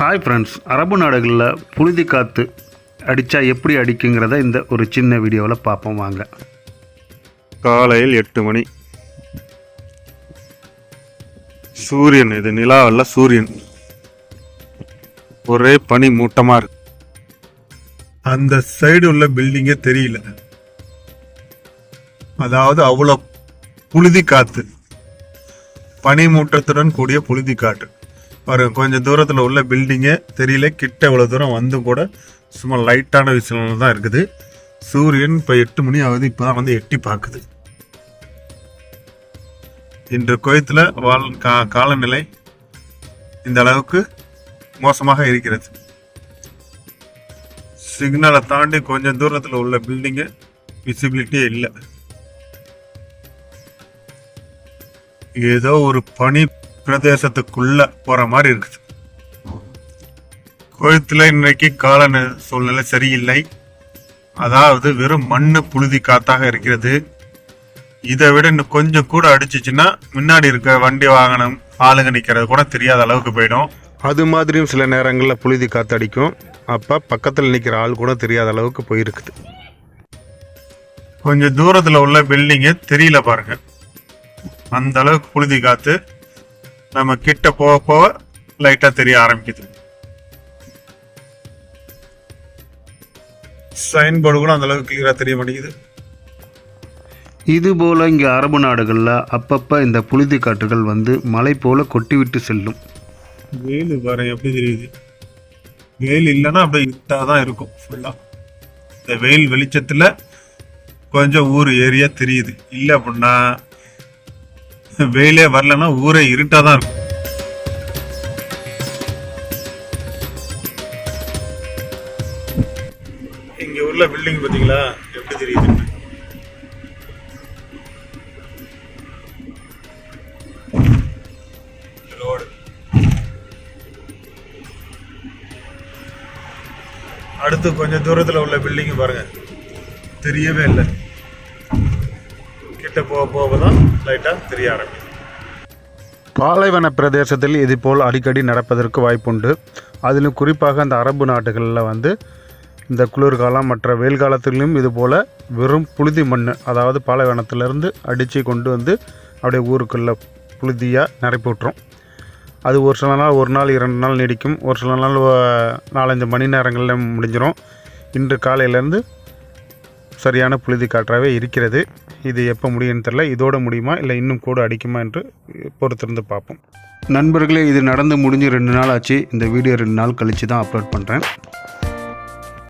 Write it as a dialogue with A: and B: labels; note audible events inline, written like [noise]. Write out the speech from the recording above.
A: Hi friends அரபு நாடுகளில் புழுதி காற்று அடித்தா எப்படி அடிக்குங்கிறத இந்த ஒரு சின்ன வீடியோவில் பார்ப்போம் வாங்க.
B: காலையில் எட்டு மணி. சூரியன் இது நிலாவல்ல சூரியன். ஒரே பனி மூட்டமா இருக்கு. அந்த சைடு உள்ள பில்டிங்கே தெரியல. அதாவது அவ்வளோ புழுதி காத்து. பனி மூட்டத்துடன் கூடிய புழுதி காற்று. பாருங்க கொஞ்சம் தூரத்தில் உள்ள பில்டிங்கு தெரியல. கிட்ட இவ்வளோ தூரம் வந்து கூட சும்மா லைட்டான விஷயம் தான் இருக்குது. சூரியன் இப்போ எட்டு மணி ஆகுது இப்போ தான் வந்து எட்டி பார்க்குது. இன்று குவைத்தில் வாழ் கா காலநிலை இந்த அளவுக்கு மோசமாக இருக்கிறது. சிக்னலை தாண்டி கொஞ்சம் தூரத்தில் உள்ள பில்டிங்கு விசிபிலிட்டியே இல்லை. ஏதோ ஒரு பனி பிரதேசத்துக்குள்ள போற மாதிரி இருக்குது. குவைத்தில் இன்னைக்கு கால சூழ்நிலை சரியில்லை. அதாவது வெறும் மண்ணு புழுதி காத்தாக இருக்கிறது. இதை விட இன்னும் கொஞ்சம் கூட அடிச்சிச்சுன்னா முன்னாடி இருக்க வண்டி வாகனம் ஆளுங்க நிற்கிறது கூட தெரியாத அளவுக்கு போயிடும்.
A: அது மாதிரியும் சில நேரங்களில் புழுதி காற்று அடிக்கும் அப்போ பக்கத்தில் நிற்கிற ஆள் கூட தெரியாத அளவுக்கு போயிருக்குது.
B: கொஞ்சம் தூரத்தில் உள்ள பில்டிங்கே தெரியல பாருங்க. அந்த அளவுக்கு புழுதி காத்து நம்ம கிட்ட போக போக லைட்டாக தெரிய ஆரம்பிக்குது. சைன் போர்டு கூட அந்த அளவுக்கு கிளியராக தெரிய மாட்டேங்குது.
A: இதுபோல் இங்கே அரபு நாடுகளில் அப்பப்போ இந்த புழுதி காற்றுகள் வந்து மலை போல கொட்டிவிட்டு செல்லும்.
B: வெயில் பாருங்க எப்படி தெரியுது? வெயில் இல்லைன்னா அப்படியே இருட்டாக தான் இருக்கும் ஃபுல்லாக இந்த வெயில் வெளிச்சத்தில் கொஞ்சம் ஊர் ஏரியா தெரியுது. இல்லை அப்படின்னா [laughs] வெயிலே வரலன்னா ஊரே இருட்டாக தான் இருக்கும். இங்க உள்ள பில்டிங் பார்த்தீங்களா? எப்படி தெரியுது? ரோடு அடுத்து கொஞ்சம் தூரத்தில் உள்ள பில்டிங் பாருங்க. தெரியவே இல்லை. கிட்ட போக போக தான் லைட்டாக தெரிய ஆரம்பிக்கும்.
A: பாலைவன பிரதேசத்தில் இதுபோல் அடிக்கடி நடப்பதற்கு வாய்ப்புண்டு. அதிலும் குறிப்பாக அந்த அரபு நாடுகளில் வந்து இந்த குளிர்காலம் மற்ற வெயில் காலத்திலும் இதுபோல் வெறும் புழுதி மண் அதாவது பாலைவனத்திலிருந்து அடித்து கொண்டு வந்து அப்படியே ஊருக்குள்ளே புழுதியாக நிரப்பி விட்டுரும் அது ஒரு சில நாள் ஒரு நாள் இரண்டு நாள் நீடிக்கும். ஒரு சில நாள் நாலஞ்சு மணி நேரங்களில் முடிஞ்சிடும் இன்று காலையிலேருந்து சரியான புழுதி காற்றாகவே இருக்கிறது. இது எப்போ முடியும்னு தெரில இதோட முடியுமா இல்லை இன்னும் கூட அடிக்குமா என்று பொறுத்திருந்து பார்ப்போம். நண்பர்களே இது நடந்து முடிஞ்சு ரெண்டு நாள் ஆச்சு. இந்த வீடியோ ரெண்டு நாள் கழித்து தான் அப்லோட் பண்ணுறேன்